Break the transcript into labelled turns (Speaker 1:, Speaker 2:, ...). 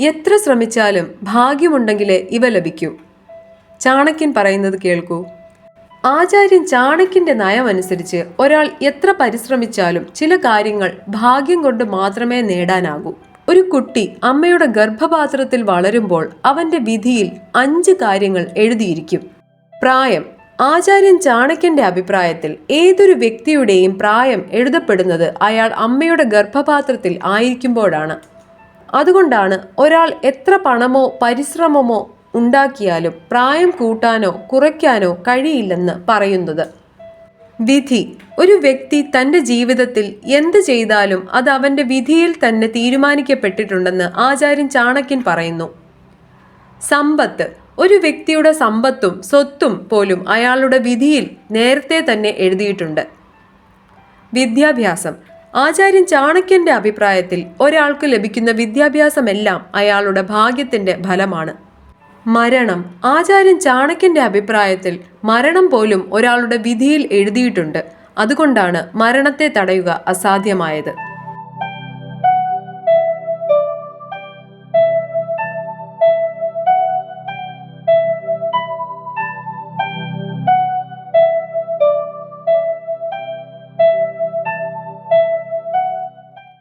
Speaker 1: എത്ര ശ്രമിച്ചാലും ഭാഗ്യമുണ്ടെങ്കിലേ ഇവ ലഭിക്കൂ. ചാണക്യൻ പറയുന്നത് കേൾക്കൂ. ആചാര്യൻ ചാണക്യന്റെ നയമനുസരിച്ച് ഒരാൾ എത്ര പരിശ്രമിച്ചാലും ചില കാര്യങ്ങൾ ഭാഗ്യം കൊണ്ട് മാത്രമേ നേടാനാകൂ. ഒരു കുട്ടി അമ്മയുടെ ഗർഭപാത്രത്തിൽ വളരുമ്പോൾ അവന്റെ വിധിയിൽ അഞ്ച് കാര്യങ്ങൾ എഴുതിയിരിക്കും. പ്രായം. ആചാര്യൻ ചാണക്യന്റെ അഭിപ്രായത്തിൽ ഏതൊരു വ്യക്തിയുടെയും പ്രായം എഴുതപ്പെടുന്നത് അയാൾ അമ്മയുടെ ഗർഭപാത്രത്തിൽ ആയിരിക്കുമ്പോഴാണ്. അതുകൊണ്ടാണ് ഒരാൾ എത്ര പണമോ പരിശ്രമമോ ഉണ്ടാക്കിയാലും പ്രായം കൂട്ടാനോ കുറയ്ക്കാനോ കഴിയില്ലെന്ന് പറയുന്നത്. വിധി. ഒരു വ്യക്തി തന്റെ ജീവിതത്തിൽ എന്ത് ചെയ്താലും അത് അവന്റെ വിധിയിൽ തന്നെ തീരുമാനിക്കപ്പെട്ടിട്ടുണ്ടെന്ന് ആചാര്യൻ ചാണക്യൻ പറയുന്നു. സമ്പത്ത്. ഒരു വ്യക്തിയുടെ സമ്പത്തും സ്വത്തും പോലും അയാളുടെ വിധിയിൽ നേരത്തെ തന്നെ എഴുതിയിട്ടുണ്ട്. വിദ്യാഭ്യാസം. ആചാര്യൻ ചാണക്യന്റെ അഭിപ്രായത്തിൽ ഒരാൾക്ക് ലഭിക്കുന്ന വിദ്യാഭ്യാസമെല്ലാം അയാളുടെ ഭാഗ്യത്തിന്റെ ഫലമാണ്. മരണം. ആചാര്യൻ ചാണക്യന്റെ അഭിപ്രായത്തിൽ മരണം പോലും ഒരാളുടെ വിധിയിൽ എഴുതിയിട്ടുണ്ട്. അതുകൊണ്ടാണ് മരണത്തെ തടയുക അസാധ്യമായത്.